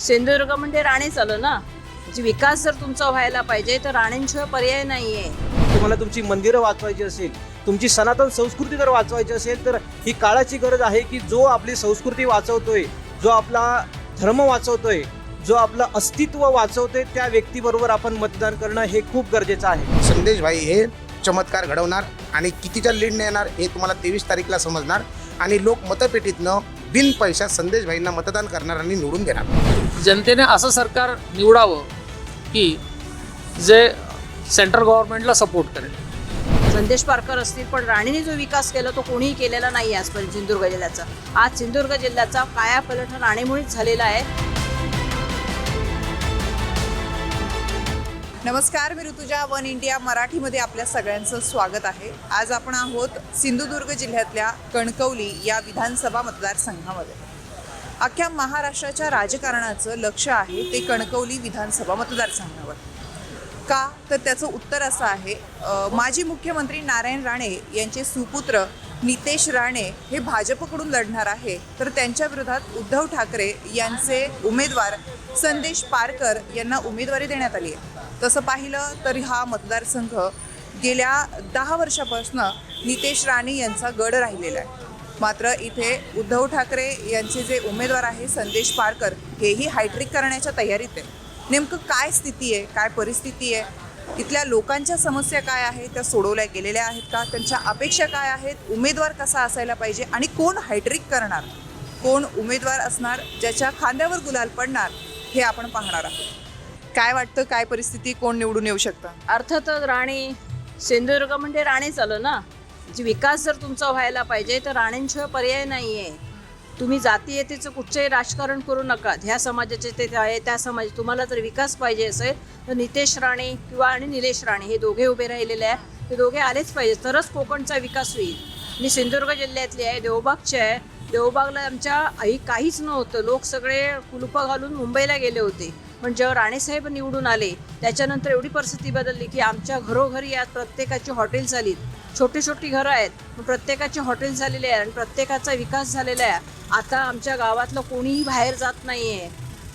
सिंधुदुर्ग म्हणजे राणीच आलं ना? म्हणजे विकास जर तुमचा व्हायला पाहिजे तर राणींशिवाय पर्याय नाहीये. तुम्हाला तुमची मंदिरं वाचवायची असेल तुमची सनातन संस्कृती जर वाचवायची असेल तर ही काळाची गरज आहे की जो आपली संस्कृती वाचवतोय जो आपला धर्म वाचवतोय जो आपलं अस्तित्व वाचवतोय त्या व्यक्तीबरोबर आपण मतदान करणं हे खूप गरजेचं आहे. संदेश भाई हे चमत्कार घडवणार आणि कितीच्या लीडने येणार हे तुम्हाला तेवीस तारीखला समजणार. आणि लोक मतपेटीतनं बिन पैशात संदेश भाईंना मतदान करणार आणि निवडून देणार. जनतेने असं सरकार निवडावं की जे सेंट्रल गव्हर्नमेंटला सपोर्ट करेल. संदेश पारकर असतील पण राणीने जो विकास केला तो कोणीही केलेला नाही आजपर्यंत सिंधुदुर्ग जिल्ह्याचा. आज सिंधुदुर्ग जिल्ह्याचा कायापलट हा राणीमुळेच झालेला आहे. नमस्कार मी ऋतुजा वन इंडिया मराठीमध्ये आपल्या सगळ्यांचं स्वागत आहे. आज आपण आहोत सिंधुदुर्ग जिल्ह्यातल्या कणकवली या विधानसभा मतदारसंघामध्ये. अख्ख्या महाराष्ट्राच्या राजकारणाचं लक्ष आहे ते कणकवली विधानसभा मतदारसंघावर. का? तर त्याचं उत्तर असं आहे माजी मुख्यमंत्री नारायण राणे यांचे सुपुत्र नितेश राणे हे भाजपकडून लढणार आहे. तर त्यांच्या विरोधात उद्धव ठाकरे यांचे उमेदवार संदेश पारकर यांना उमेदवारी देण्यात आली आहे. तसं पाहिलं तर हा मतदारसंघ गेल्या दहा वर्षापासून नितेश राणे यांचा गड राहिलेला आहे. मात्र इथे उद्धव ठाकरे यांचे जे उमेदवार आहे संदेश पारकर हेही हायट्रिक करण्याच्या तयारीत आहे नेमकं काय स्थिती आहे काय परिस्थिती आहे? इथल्या लोकांच्या समस्या काय आहेत त्या सोडवल्या गेलेल्या आहेत का? त्यांच्या अपेक्षा काय आहेत? उमेदवार कसा असायला पाहिजे आणि कोण हायट्रिक करणार? कोण उमेदवार असणार ज्याच्या खांद्यावर गुलाल पडणार हे आपण पाहणार आहोत. काय वाटतं काय परिस्थिती कोण निवडून येऊ शकतं? अर्थातच राणी सिंधुदुर्ग म्हणजे राणीच आलं ना? म्हणजे विकास जर तुमचा व्हायला पाहिजे तर राणींशिवाय पर्याय नाही आहे तुम्ही जातीयतेचं कुठचंही राजकारण करू नका. ह्या समाजाचे ते आहे त्या समाज तुम्हाला जर विकास पाहिजे असेल तर नितेश राणे किंवा आणि निलेश राणे हे दोघे उभे राहिलेले आहे ते दोघे आलेच पाहिजे तरच कोकणचा विकास होईल. मी सिंधुदुर्ग जिल्ह्यातली आहे देवबागची आहे. देवबागला आमच्या आई काहीच नव्हतं. लोक सगळे कुलुपं घालून मुंबईला गेले होते. म्हणजे पण जेव्हा राणेसाहेब निवडून आले त्याच्यानंतर एवढी परिस्थिती बदलली की आमच्या घरोघरी आज प्रत्येकाची हॉटेल झालीत छोटी छोटी घरं आहेत पण प्रत्येकाची हॉटेल झालेली आहे आणि प्रत्येकाचा विकास झालेला आहे. आता आमच्या गावातलं कोणीही बाहेर जात नाही आहे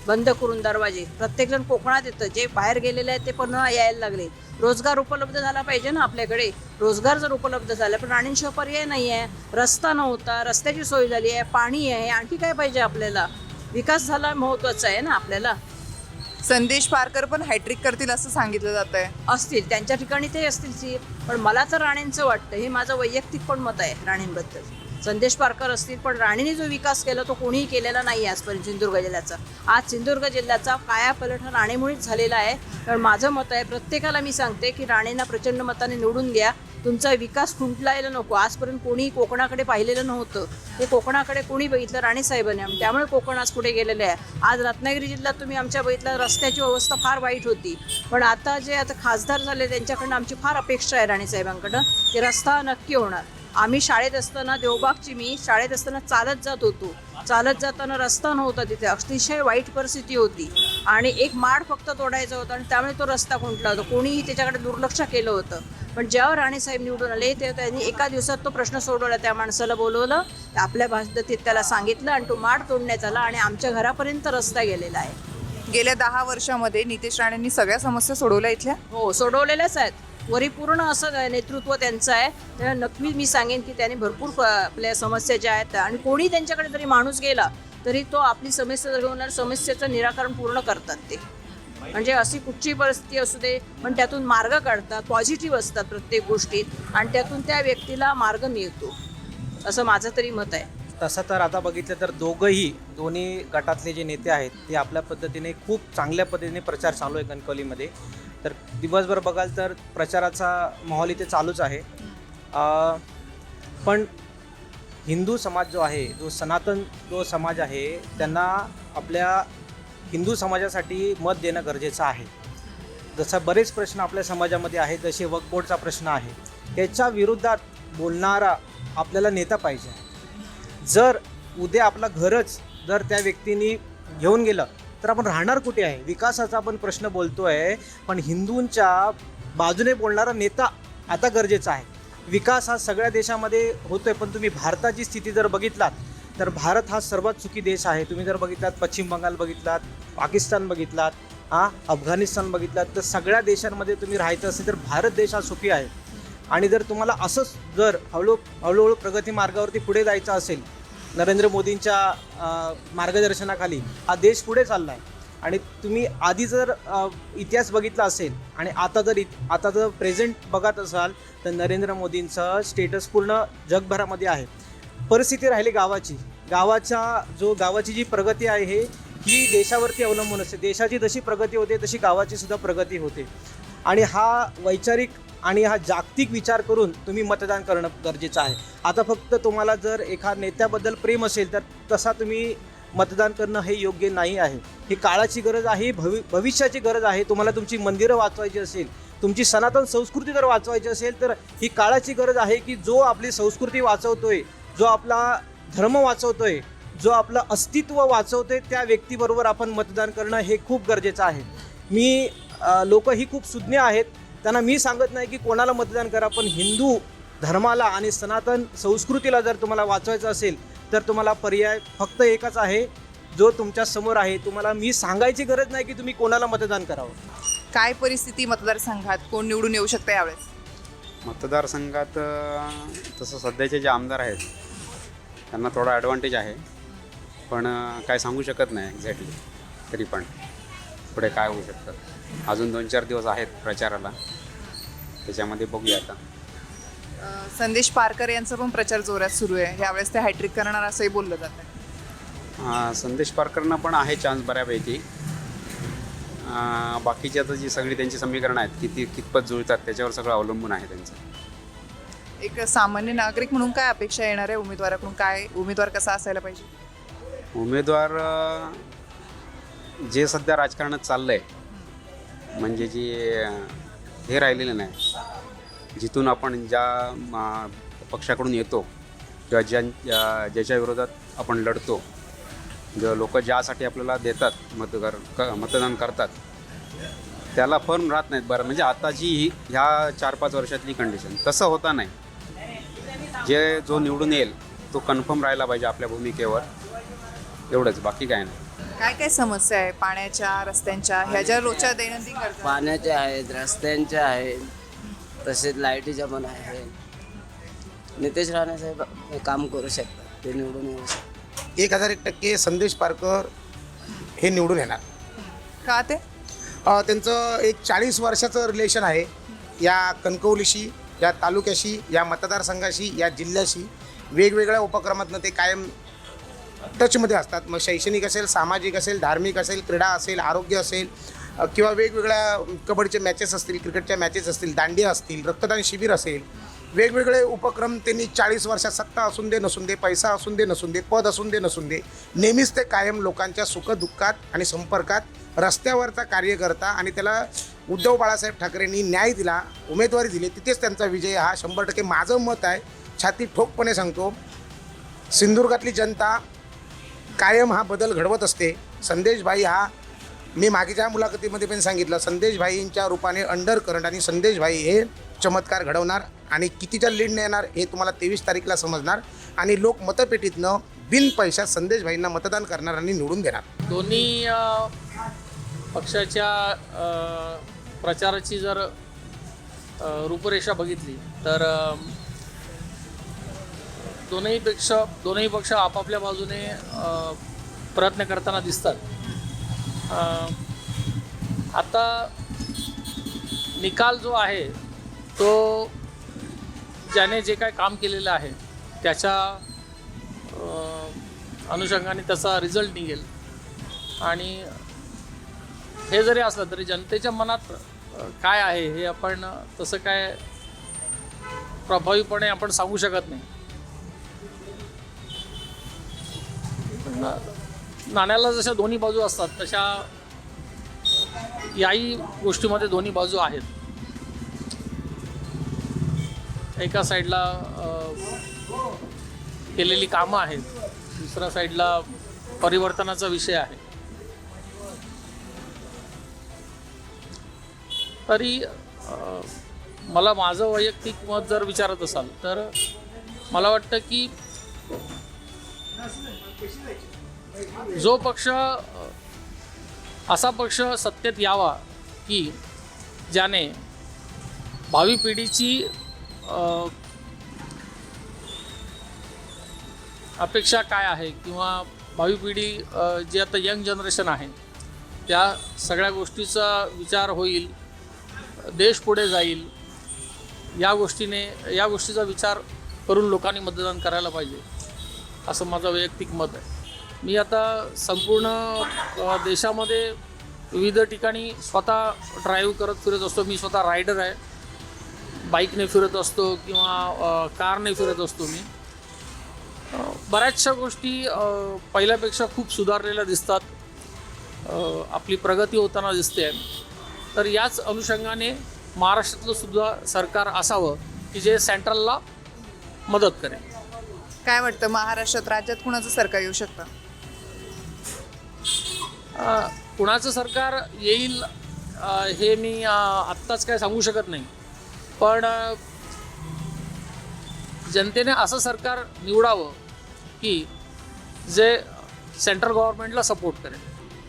बंद करून दरवाजे. प्रत्येकजण कोकणात येतं जे बाहेर गेलेले आहेत ते पण यायला लागले. रोजगार उपलब्ध झाला पाहिजे ना आपल्याकडे? रोजगार जर उपलब्ध झाला पण राणींशिवाय पर्याय नाही आहे रस्ता नव्हता रस्त्याची सोय झाली आहे पाणी आहे आणखी काय पाहिजे आपल्याला? विकास झाला महत्त्वाचा आहे ना आपल्याला? संदेश पारकर पण हायट्रिक करतील असं सांगितलं जात आहे असतील त्यांच्या ठिकाणी ते असतील सी पण मला तर राणेंचं वाटतं हे माझं वैयक्तिक पण मत आहे राणेंबद्दल. संदेश पारकर असतील पण राणीने जो विकास केला तो कोणीही केलेला नाही आजपर्यंत सिंधुदुर्ग जिल्ह्याचा. आज सिंधुदुर्ग जिल्ह्याचा कायापलट हा राणेमुळेच झालेला आहे. तर माझं मत आहे प्रत्येकाला मी सांगते की राणेंना प्रचंड मताने निवडून द्या. तुमचा विकास खुंटलायला नको. आजपर्यंत कोणीही कोकणाकडे पाहिलेलं नव्हतं. ते कोकणाकडे कोणी बघितलं? राणेसाहेबांनी त्यामुळे कोकण आज पुढे गेलेलं आहे? आज रत्नागिरी जिल्ह्यात तुम्ही आमच्या बघितलं रस्त्याची अवस्था फार वाईट होती. पण आता जे आता खासदार झाले त्यांच्याकडनं आमची फार अपेक्षा आहे राणेसाहेबांकडं की रस्ता नक्की होणार. आम्ही शाळेत असताना देवबागची मी शाळेत असताना चालत जात होतो. चालत जाताना रस्ता नव्हता तिथे. अतिशय वाईट परिस्थिती होती. आणि एक माड फक्त तोडायचा होता आणि त्यामुळे तो रस्ता खुंटला होता. कोणीही त्याच्याकडे दुर्लक्ष केलं होतं. पण जेव्हा राणेसाहेब निवडून आले ते त्यांनी एका दिवसात तो प्रश्न सोडवला. त्या माणसाला बोलवलं. आपल्या पद्धतीत त्याला सांगितलं आणि तो माड तोडण्यात आला आणि आमच्या घरापर्यंत रस्ता गेलेला आहे. गेल्या दहा वर्षामध्ये नितेश राणेंनी सगळ्या समस्या सोडवल्या इथल्या? हो सोडवलेल्याच आहेत. परिपूर्ण असं नेतृत्व त्यांचं आहे. तर नक्की मी सांगेन की त्यांनी भरपूर आपल्या समस्या ज्या आहेत आणि कोणी त्यांच्याकडे जरी माणूस गेला तरी तो आपली समस्या जर घेऊन समस्येचं निराकरण पूर्ण करतात ते. म्हणजे अशी कुठची परिस्थिती असू दे पण त्यातून मार्ग काढतात पॉझिटिव्ह असतात प्रत्येक गोष्टीत आणि त्यातून त्या व्यक्तीला मार्ग मिळतो. असं माझं तरी मत आहे. तसं तर आता बघितलं तर दोघंही दोन्ही गटातले जे नेते आहेत ते आपल्या पद्धतीने खूप चांगल्या पद्धतीने प्रचार चालू आहे कणकवलीमध्ये. तर दिवसभर बघाल तर प्रचाराचा माहोल इथे चालूच आहे. पण हिंदू समाज जो आहे जो सनातन जो समाज आहे त्यांना आपल्या हिंदू समाजासाठी मत देणं गरजेचं आहे. जसं बरेच प्रश्न आपल्या समाजामध्ये आहेत जसे वकबोर्डचा प्रश्न आहे. त्याच्या विरोधात बोलणारा आपल्याला नेता पाहिजे. जर उद्या आपलं घरच जर त्या व्यक्तीने घेऊन गेलं तर आपण राहणार कुठे आहे? विकासाचा आपण प्रश्न बोलतोय पण हिंदूंच्या बाजूने बोलणारा नेता आता गरजेचा आहे. विकास हा सगळ्या देशामध्ये होतोय पण तुम्ही भारताची स्थिती जर बघितलात तर भारत हा सर्वात सुखी देश आहे. तुम्ही जर बघितलात पश्चिम बंगाल बघितलात पाकिस्तान बघितलात हां अफगाणिस्तान बघितलात तर सगळ्या देशांमध्ये तुम्ही राहायचं असेल तर भारत देश हा सुखी आहे. आणि जर तुम्हाला असंच जर हळू हळूहळू प्रगती मार्गावरती पुढे जायचं असेल नरेंद्र मोदींच्या मार्गदर्शनाखाली हा देश पुढे चालला आहे आणि तुम्ही आधी जर इतिहास बघितला असेल आणि आता जर इत- आता जर प्रेझेंट बघत असाल तर नरेंद्र मोदींचं स्टेटस पूर्ण जगभरामध्ये आहे. परिस्थिती राहिली गावाची. गावाच्या जो गावाची जी प्रगती आहे हे ही देशावरती अवलंबून असते. देशाची जशी प्रगती होते तशी गावाची सुद्धा प्रगती होते. आणि हा वैचारिक आणि हा जागतिक विचार करून तुम्ही मतदान करणं गरजेचं आहे. आता फक्त तुम्हाला जर एका नेत्याबद्दल प्रेम असेल तर तसा तुम्ही मतदान करणं हे योग्य नाही आहे. ही काळाची गरज आहे भवि भविष्याची गरज आहे. तुम्हाला तुमची मंदिरं वाचवायची असेल तुमची सनातन संस्कृती जर वाचवायची असेल तर ही काळाची गरज आहे की जो आपली संस्कृती वाचवतोय जो आपला धर्म वाचवतोय जो आपलं अस्तित्व वाचवतोय त्या व्यक्तीबरोबर आपण मतदान करणं हे खूप गरजेचं आहे. मी लोक ही खूप सुज्ञ आहेत. त्यांना मी सांगत नाही की कोणाला मतदान करा पण हिंदू धर्माला आणि सनातन संस्कृतीला जर तुम्हाला वाचवायचं असेल तर तुम्हाला पर्याय फक्त एकच आहे. जो तुमच्यासमोर आहे तुम्हाला मी सांगायची गरज नाही की तुम्ही कोणाला मतदान करावं. काय परिस्थिती मतदारसंघात? कोण निवडून येऊ शकतं यावेळेस? मतदारसंघात अ, तसं सध्याचे जे आमदार आहेत त्यांना थोडा ॲडव्हान्टेज आहे. पण अ, काय सांगू शकत नाही एक्झॅक्टली तरी पण. पुढे काय होऊ शकतं? अजून दोन चार दिवस आहेत प्रचाराला. त्याच्यामध्ये बघूया आता. अं, संदेश पारकर यांचा पण प्रचार जोरात सुरू आहे. यावेळेस ते हॅट्रिक करणार असंही बोललं जातं अ, संदेश पारकरना पण आहे चान्स बऱ्यापैकी. अ, बाकीची आता जी सगळी त्यांची समीकरणं आहेत किती कितपत जुळतात त्याच्यावर सगळं अवलंबून आहे त्यांचं. एक सामान्य नागरिक म्हणून काय अपेक्षा येणार आहे? उमेदवाराकडून काय उमेदवार कसा असायला पाहिजे? उमेदवार अ, जे सध्या राजकारणात चाललं आहे म्हणजे जे हे राहिलेलं नाही जिथून आपण ज्या पक्षाकडून येतो किंवा ज्या ज्या- ज्याच्या विरोधात आपण लढतो जे लोक ज्यासाठी आपल्याला देतात मतदार क मतदान करतात त्याला फर्म राहत नाहीत बरं. म्हणजे आताची ही ह्या चार पाच वर्षातली कंडिशन तसं होता नाही. जे जो निवडून येईल तो कन्फर्म राहायला पाहिजे आपल्या भूमिकेवर. एवढंच बाकी काय नाही. काय काय समस्या आहे पाण्याच्या रस्त्यांच्या? ह्या ज्या रोजच्या दैनंदिन गरजा पाण्याच्या आहेत रस्त्यांच्या आहेत तसेच लाईटीच्या पण आहे नितेश राणे साहेब हे काम करू शकतात ते निवडून येऊ शकतात. एक हजार एक टक्के संदेश पारकर हे निवडून येणार. का ते? अ, त्यांचं एक चाळीस वर्षाचं रिलेशन आहे या कणकवलीशी या तालुक्याशी या मतदारसंघाशी या जिल्ह्याशी. वेगवेगळ्या उपक्रमातनं ते कायम टचमध्ये असतात. मग शैक्षणिक असेल सामाजिक असेल धार्मिक असेल क्रीडा असेल आरोग्य असेल किंवा वेगवेगळ्या कबड्डीचे मॅचेस असतील क्रिकेटच्या मॅचेस असतील दांडिया असतील रक्तदान शिबिर असेल वेगवेगळे उपक्रम त्यांनी चाळीस वर्षात सत्ता असून दे नसून दे पैसा असून दे नसून दे पद असून दे नसून दे नेहमीच ते कायम लोकांच्या सुखदुःखात आणि संपर्कात रस्त्यावरचा कार्यकर्ता आणि त्याला उद्धव बाळासाहेब ठाकरेंनी न्याय दिला उमेदवारी दिली तिथेच त्यांचा विजय हा शंभर टक्के माझं मत आहे. छाती ठोकपणे सांगतो. सिंधुदुर्गातली जनता कायम हा बदल घडवत असते. संदेशभाई हा मी मागेच्या मुलाखतीमध्ये पण सांगितलं संदेशभाईंच्या रूपाने अंडर करंट आणि संदेशभाई हे चमत्कार घडवणार आणि कितीच्या लीडने येणार हे तुम्हाला तेवीस तारीखला समजणार आणि लोक मतपेटीतनं बिन पैशात संदेशभाईंना मतदान करणार आणि निवडून देणार दोन्ही पक्षाच्या प्रचाराची जर रूपरेषा बघितली तर दोनही पक्ष दोनही पक्ष आपापल्या बाजूने प्रयत्न करताना दिसतात. आता निकाल जो आहे तो ज्याने जे काय काम केलेलं आहे त्याच्या अनुषंगाने त्याचा रिझल्ट निघेल. आणि हे जरी असलं तरी जनतेच्या मनात काय आहे हे आपण तसं काय प्रभावीपणे आपण सांगू शकत नाही. नाण्याला जशा दोन्ही बाजू असतात तशा याही गोष्टीमध्ये दोन्ही बाजू आहेत. एका साईडला केलेली कामं आहेत दुसऱ्या साईडला परिवर्तनाचा विषय आहे. तरी मला माझं वैयक्तिक मत जर विचारत असाल तर मला वाटतं की जो पक्ष असा पक्ष सत्तेत यावा की ज्याने भावी पिढीची अपेक्षा काय आहे किंवा भावी पिढी जी आता यंग जनरेशन आहे त्या सगळ्या गोष्टीचा विचार होईल देश पुढे जाईल या गोष्टीने या गोष्टीचा विचार करून लोकांनी मतदान करायला पाहिजे असं माझं वैयक्तिक मत आहे. मी आता संपूर्ण देशामध्ये विविध ठिकाणी स्वतः ड्राईव्ह करत फिरत असतो. मी स्वतः रायडर आहे. बाईकने फिरत असतो किंवा कारने फिरत असतो मी. बऱ्याचशा गोष्टी पहिल्यापेक्षा खूप सुधारलेल्या दिसतात. आपली प्रगती होताना दिसते. तर याच अनुषंगाने महाराष्ट्रातलं सुद्धा सरकार असावं की जे सेंट्रलला मदत करेल. काय वाटतं? महाराष्ट्रात राज्यात कुणाचं सरकार येऊ शकतं? कुणाचं सरकार येईल हे मी आत्ताच काय सांगू शकत नाही. पण जनतेने असं सरकार निवडावं की जे सेंट्रल गव्हर्नमेंटला सपोर्ट करेल.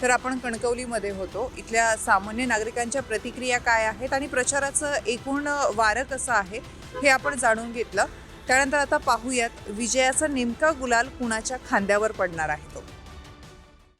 तर आपण कणकवलीमध्ये होतो. इथल्या सामान्य नागरिकांच्या प्रतिक्रिया काय आहेत आणि प्रचाराचं एकूण वारं कसं आहे हे आपण जाणून घेतलं. त्यानंतर आता पाहूयात विजयाचा नेमका गुलाल कुणाच्या खांद्यावर पडणार आहे तो?